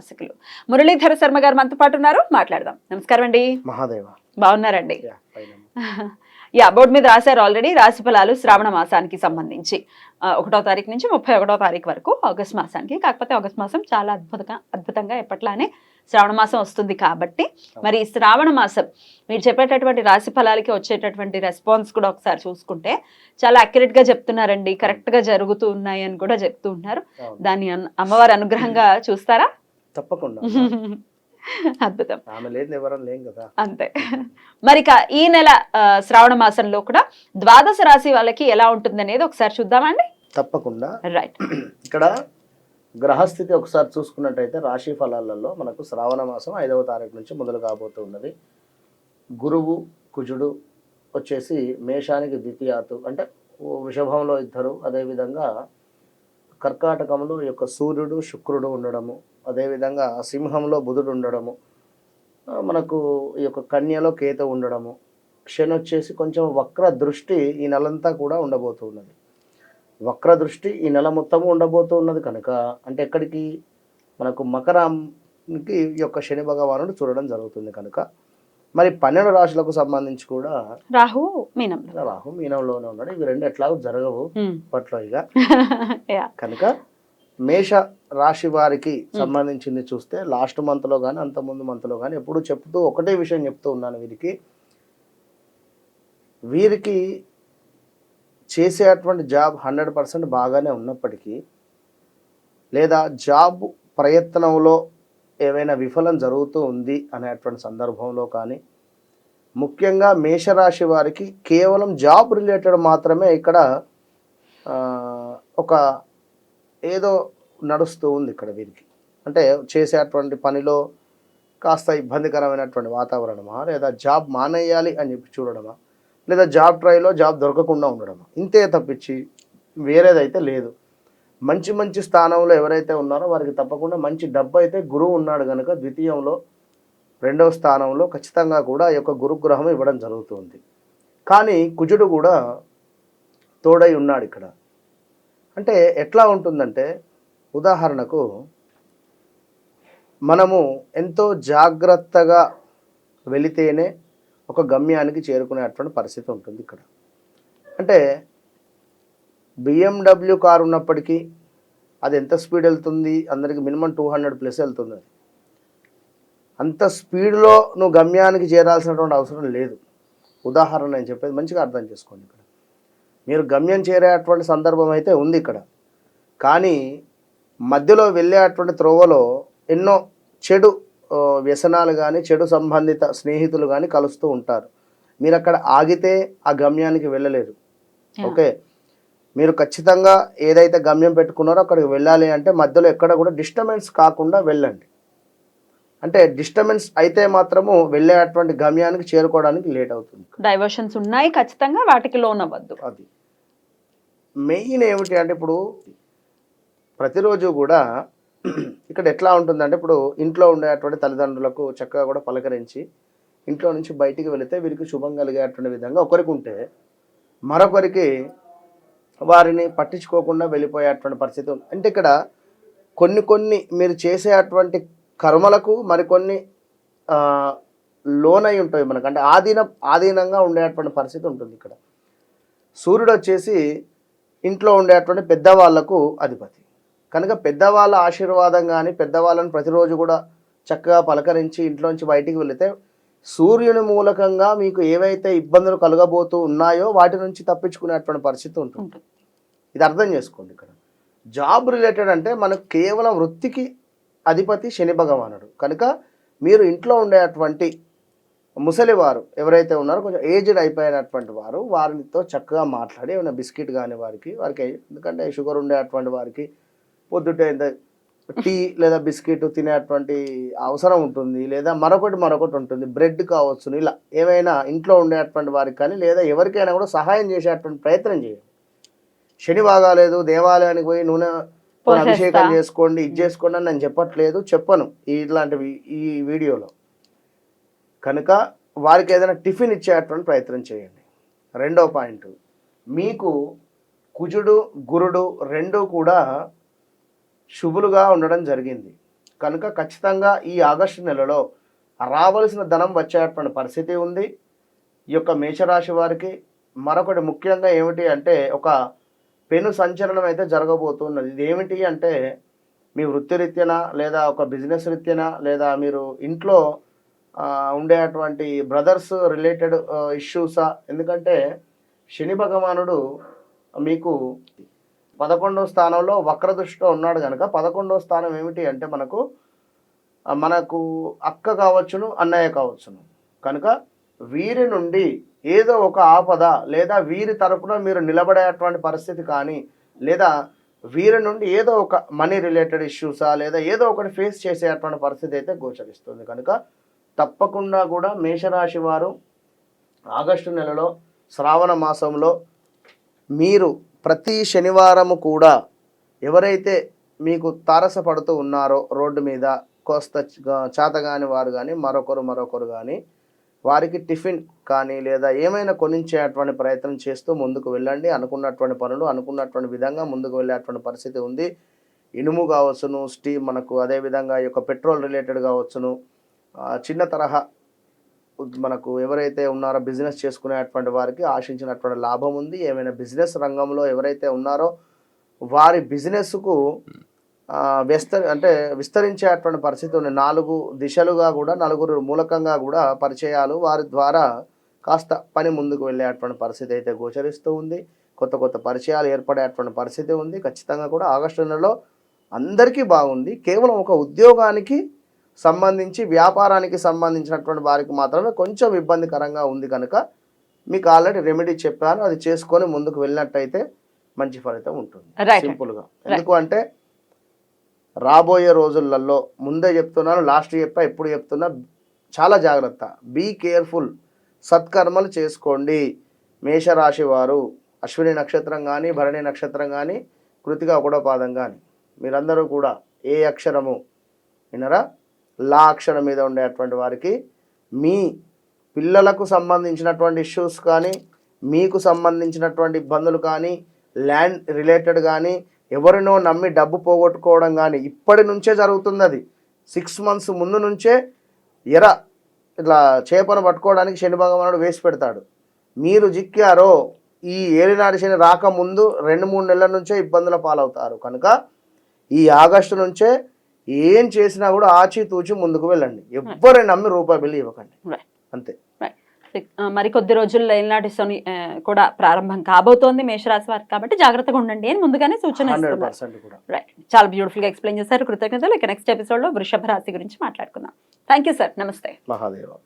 ఉపాసకులు మురళీధర శర్మ గారు మనతో పాటు ఉన్నారు. మాట్లాడదాం. నమస్కారం అండి. మహాదేవ. బాగున్నారండి. యా, బోర్డు మీద రాశారు ఆల్రెడీ రాశి ఫలాలు శ్రావణ మాసానికి సంబంధించి. ఒకటో తారీఖు నుంచి ముప్పై ఒకటో తారీఖు వరకు ఆగస్ట్ మాసానికి. కాకపోతే ఆగస్ట్ మాసం చాలా అద్భుతంగా అద్భుతంగా ఎప్పట్లానే శ్రావణ మాసం వస్తుంది కాబట్టి. మరి ఈ శ్రావణ మాసం మీరు చెప్పేటటువంటి రాశి ఫలాలకి వచ్చేటటువంటి రెస్పాన్స్ కూడా ఒకసారి చూసుకుంటే చాలా accurate గా చెప్తున్నారండి. కరెక్ట్గా జరుగుతూ ఉన్నాయి అని కూడా చెప్తూ ఉన్నారు. దాన్ని అమ్మవారి అనుగ్రహంగా చూస్తారా? తప్పకుండా. అద్భుతం. ఆమె లేదు ఎవరం లేం కదా. అంతే. మరి ఈ నెల శ్రావణ మాసంలో కూడా ద్వాదశ రాశి వాళ్ళకి ఎలా ఉంటుంది అనేది ఒకసారి చూద్దామండి తప్పకుండా. రైట్ ఇక్కడ గ్రహస్థితి ఒకసారి చూసుకున్నట్టయితే రాశి ఫలాలలో మనకు శ్రావణ మాసం ఐదవ తారీఖు నుంచి మొదలు కాబోతున్నది. గురువు కుజుడు వచ్చేసి మేషానికి ద్వితీయాతు అంటే వృషభంలో ఇద్దరు. అదేవిధంగా కర్కాటకంలో యొక్క సూర్యుడు శుక్రుడు ఉండడము. అదేవిధంగా సింహంలో బుధుడు ఉండడము మనకు ఈ యొక్క కన్యలో కేతు ఉండడము శని వచ్చేసి కొంచెం వక్ర దృష్టి ఈ నెలంతా కూడా ఉండబోతున్నది వక్ర దృష్టి ఈ నెల మొత్తము ఉండబోతున్నది కనుక అంటే ఎక్కడికి? మనకు మకరానికి ఈ యొక్క శని భగవానుడు చూడడం జరుగుతుంది కనుక. మరి పన్నెండు రాశులకు సంబంధించి కూడా రాహు మీనంలో. రాహు మీనంలోనే ఉన్నాడు. ఇవి రెండు ఎట్లాగో జరగవు. ఇప్పట్లో ఇక. కనుక మేష రాశి వారికి సంబంధించింది చూస్తే లాస్ట్ మంత్లో కానీ అంత ముందు మంత్లో కానీ ఎప్పుడు చెప్తూ ఒకటే విషయం చెప్తూ ఉన్నాను వీరికి. వీరికి చేసేటువంటి జాబ్ హండ్రెడ్ పర్సెంట్ బాగానే ఉన్నప్పటికీ లేదా జాబ్ ప్రయత్నంలో ఏవైనా విఫలం జరుగుతూ ఉంది అనేటువంటి సందర్భంలో కానీ ముఖ్యంగా మేషరాశి వారికి కేవలం జాబ్ రిలేటెడ్ మాత్రమే ఇక్కడ ఒక ఏదో నడుస్తూ ఉంది ఇక్కడ వీరికి. అంటే చేసేటువంటి పనిలో కాస్త ఇబ్బందికరమైనటువంటి వాతావరణమా? లేదా జాబ్ మానేయాలి అని చెప్పి చూడడమా? లేదా జాబ్ ట్రైలో జాబ్ దొరకకుండా ఉండడమా? ఇంతే తప్పించి వేరేదైతే లేదు. మంచి మంచి స్థానంలో ఎవరైతే ఉన్నారో వారికి తప్పకుండా మంచి డబ్బు అయితే గురువు ఉన్నాడు కనుక ద్వితీయంలో రెండవ స్థానంలో ఖచ్చితంగా కూడా ఈ యొక్క గురుగ్రహం ఇవ్వడం జరుగుతుంది కానీ కుజుడు కూడా తోడై ఉన్నాడు ఇక్కడ. అంటే ఎట్లా ఉంటుందంటే ఉదాహరణకు మనము ఎంతో జాగ్రత్తగా వెళితేనే ఒక గమ్యానికి చేరుకునేటువంటి పరిస్థితి ఉంటుంది ఇక్కడ. అంటే బిఎండబ్ల్యూ కారు ఉన్నప్పటికీ అది ఎంత స్పీడ్ వెళ్తుంది? అందరికి మినిమం టూ హండ్రెడ్ ప్లస్ వెళ్తుంది అది. అంత స్పీడ్లో నువ్వు గమ్యానికి చేరాల్సినటువంటి అవసరం లేదు. ఉదాహరణ నేను చెప్పేది మంచిగా అర్థం చేసుకోండి ఇక్కడ. మీరు గమ్యం చేరేటువంటి సందర్భం అయితే ఉంది ఇక్కడ. కానీ మధ్యలో వెళ్ళేటువంటి త్రోవలో ఎన్నో చెడు వ్యసనాలు కానీ చెడు సంబంధిత స్నేహితులు కానీ కలుస్తూ ఉంటారు. మీరు అక్కడ ఆగితే ఆ గమ్యానికి వెళ్ళలేరు. ఓకే? మీరు ఖచ్చితంగా ఏదైతే గమ్యం పెట్టుకున్నారో అక్కడికి వెళ్ళాలి అంటే మధ్యలో ఎక్కడ కూడా డిస్టర్బెన్స్ కాకుండా వెళ్ళండి. అంటే డిస్టర్బెన్స్ అయితే మాత్రము వెళ్ళేటువంటి గమ్యానికి చేరుకోవడానికి లేట్ అవుతుంది డైవర్షన్స్ ఉన్నాయి ఖచ్చితంగా వాటికి లోన్ అవ్వద్దు అది. మెయిన్ ఏమిటి అంటే ఇప్పుడు ప్రతిరోజు కూడా ఇక్కడ ఎట్లా ఉంటుందంటే ఇప్పుడు ఇంట్లో ఉండేటువంటి తల్లిదండ్రులకు చక్కగా కూడా పలకరించి ఇంట్లో నుంచి బయటికి వెళితే వీరికి శుభం కలిగేటువంటి విధంగా ఒకరికి ఉంటే మరొకరికి వారిని పట్టించుకోకుండా వెళ్ళిపోయేటువంటి పరిస్థితి ఉంది. అంటే ఇక్కడ కొన్ని కొన్ని మీరు చేసే అటువంటి కర్మలకు మరికొన్ని లోనై ఉంటాయి మనకు. అంటే ఆధీన ఆధీనంగా ఉండేటువంటి పరిస్థితి ఉంటుంది ఇక్కడ. సూర్యుడు వచ్చేసి ఇంట్లో ఉండేటువంటి పెద్దవాళ్ళకు అధిపతి. కనుక పెద్దవాళ్ళ ఆశీర్వాదం కానీ పెద్దవాళ్ళని ప్రతిరోజు కూడా చక్కగా పలకరించి ఇంట్లోంచి బయటికి వెళితే సూర్యుని మూలకంగా మీకు ఏవైతే ఇబ్బందులు కలగబోతూ ఉన్నాయో వాటి నుంచి తప్పించుకునేటువంటి పరిస్థితి ఉంటుంది. ఇది అర్థం చేసుకోండి ఇక్కడ. జాబ్ రిలేటెడ్ అంటే మనకు కేవలం వృత్తికి అధిపతి శని భగవానుడు. కనుక మీరు ఇంట్లో ఉండేటువంటి ముసలివారు ఎవరైతే ఉన్నారో కొంచెం ఏజ్డ్ అయిపోయినటువంటి వారు వారితో చక్కగా మాట్లాడి ఏమైనా బిస్కెట్ కానీ వారికి వారికి ఎందుకంటే షుగర్ ఉండేటువంటి వారికి పొద్దుటే టీ లేదా బిస్కెట్ తినేటువంటి అవసరం ఉంటుంది లేదా మరొకటి మరొకటి ఉంటుంది బ్రెడ్ కావచ్చు ఇలా ఏమైనా ఇంట్లో ఉండేటువంటి వారికి కానీ లేదా ఎవరికైనా కూడా సహాయం చేసేటువంటి ప్రయత్నం చేయండి శని బాగాలేదు దేవాలయానికి పోయి నూనె. అభిషేకం చేసుకోండి ఇది చేసుకోండి అని నేను చెప్పట్లేదు చెప్పను ఈ ఇట్లాంటివి ఈ వీడియోలో కనుక వారికి ఏదైనా టిఫిన్ ఇచ్చేటువంటి ప్రయత్నం చేయండి. రెండో పాయింట్ మీకు కుజుడు గురుడు రెండు కూడా శుభులుగా ఉండడం జరిగింది. కనుక ఖచ్చితంగా ఈ ఆగస్టు నెలలో రావలసిన ధనం వచ్చేటువంటి పరిస్థితి ఉంది. ఈ యొక్క మేషరాశి వారికి మరొకటి ముఖ్యంగా ఏమిటి అంటే ఒక పెను సంచలనం అయితే జరగబోతున్నది. ఇది ఏమిటి అంటే మీ వృత్తిరీత్యన లేదా ఒక బిజినెస్ రీత్యన లేదా మీరు ఇంట్లో ఉండేటువంటి బ్రదర్స్ రిలేటెడ్ ఇష్యూసా. ఎందుకంటే శని భగవానుడు మీకు పదకొండవ స్థానంలో వక్రదృష్టిలో ఉన్నాడు కనుక పదకొండవ స్థానం ఏమిటి అంటే మనకు మనకు అక్క కావచ్చును అన్నయ్య కావచ్చును. కనుక వీరి నుండి ఏదో ఒక ఆపద లేదా వీరి తరపున మీరు నిలబడేటువంటి పరిస్థితి కానీ లేదా వీరి నుండి ఏదో ఒక మనీ రిలేటెడ్ ఇష్యూసా లేదా ఏదో ఒకటి ఫేస్ చేసేటువంటి పరిస్థితి అయితే గోచరిస్తుంది. కనుక తప్పకుండా కూడా మేషరాశి వారు ఆగస్టు నెలలో శ్రావణ మాసంలో మీరు ప్రతి శనివారము కూడా ఎవరైతే మీకు తారసపడుతూ ఉన్నారో రోడ్డు మీద కోస్త చాతగాని వారు కానీ మరొకరు మరొకరు కానీ వారికి టిఫిన్ కానీ లేదా ఏమైనా కొనించేటువంటి ప్రయత్నం చేస్తూ ముందుకు వెళ్ళండి. అనుకున్నటువంటి పనులు అనుకున్నటువంటి విధంగా ముందుకు వెళ్ళేటువంటి పరిస్థితి ఉంది. ఇనుము కావచ్చును స్టీమ్ మనకు అదేవిధంగా ఈ యొక్క పెట్రోల్ రిలేటెడ్ కావచ్చును చిన్న తరహా మనకు ఎవరైతే ఉన్నారో బిజినెస్ చేసుకునేటువంటి వారికి ఆశించినటువంటి లాభం ఉంది. ఏమైనా బిజినెస్ రంగంలో ఎవరైతే ఉన్నారో వారి బిజినెస్కు విస్తరి అంటే విస్తరించేటువంటి పరిస్థితి ఉంది. నాలుగు దిశలుగా కూడా నలుగురు మూలకంగా కూడా పరిచయాలు వారి ద్వారా కాస్త పని ముందుకు వెళ్ళేటువంటి పరిస్థితి అయితే గోచరిస్తూ ఉంది. కొత్త కొత్త పరిచయాలు ఏర్పడేటువంటి పరిస్థితి ఉంది. ఖచ్చితంగా కూడా ఆగస్టు నెలలో అందరికీ బాగుంది. కేవలం ఒక ఉద్యోగానికి సంబంధించి వ్యాపారానికి సంబంధించినటువంటి వారికి మాత్రమే కొంచెం ఇబ్బందికరంగా ఉంది కనుక మీకు ఆల్రెడీ రెమెడీ చెప్పాను. అది చేసుకొని ముందుకు వెళ్ళినట్టయితే మంచి ఫలితం ఉంటుంది. సింపుల్గా. ఎందుకు అంటే రాబోయే రోజులలో ముందే చెప్తున్నాను లాస్ట్ చెప్పా ఇప్పుడు చెప్తున్నా చాలా జాగ్రత్త. బీ కేర్ఫుల్ సత్కర్మలు చేసుకోండి. మేషరాశి వారు అశ్విని నక్షత్రం కానీ భరణి నక్షత్రం కానీ కృతిక ఒకటో పాదం కానీ మీరందరూ కూడా ఏ అక్షరము వినరా? లా అక్షరం మీద ఉండేటువంటి వారికి మీ పిల్లలకు సంబంధించినటువంటి ఇష్యూస్ కానీ మీకు సంబంధించినటువంటి ఇబ్బందులు కానీ ల్యాండ్ రిలేటెడ్ కానీ ఎవరినో నమ్మి డబ్బు పోగొట్టుకోవడం కానీ ఇప్పటి నుంచే జరుగుతుంది అది. సిక్స్ మంత్స్ ముందు నుంచే ఎర ఇట్లా చేపను పట్టుకోవడానికి శని భగవానుడు వేసి పెడతాడు. మీరు జిక్కారో ఈ ఏలినాటి శని రాకముందు రెండు మూడు నెలల నుంచే ఇబ్బందుల పాలవుతారు. కనుక ఈ ఆగస్టు నుంచే ఏం చేసినా కూడా ఆచితూచి ముందుకు వెళ్ళండి. ఎవ్వరిని నమ్మి రూపాయి బిల్లు ఇవ్వకండి. అంతే. ఆ, మరి కొద్ది రోజుల్లో శని ఆ, కూడా ప్రారంభం కాబోతోంది మేషరాశి వారికి కాబట్టి జాగ్రత్తగా ఉండండి అని ముందుగానే సూచన రైట్ చాలా బ్యూటిఫుల్గా ఎక్స్ప్లెయిన్ చేశారు. కృతజ్ఞతలు. ఇక నెక్స్ట్ ఎపిసోడ్లో వృషభ రాశి గురించి మాట్లాడుకుందాం. థ్యాంక్ సార్ నమస్తే. మహాదేవ.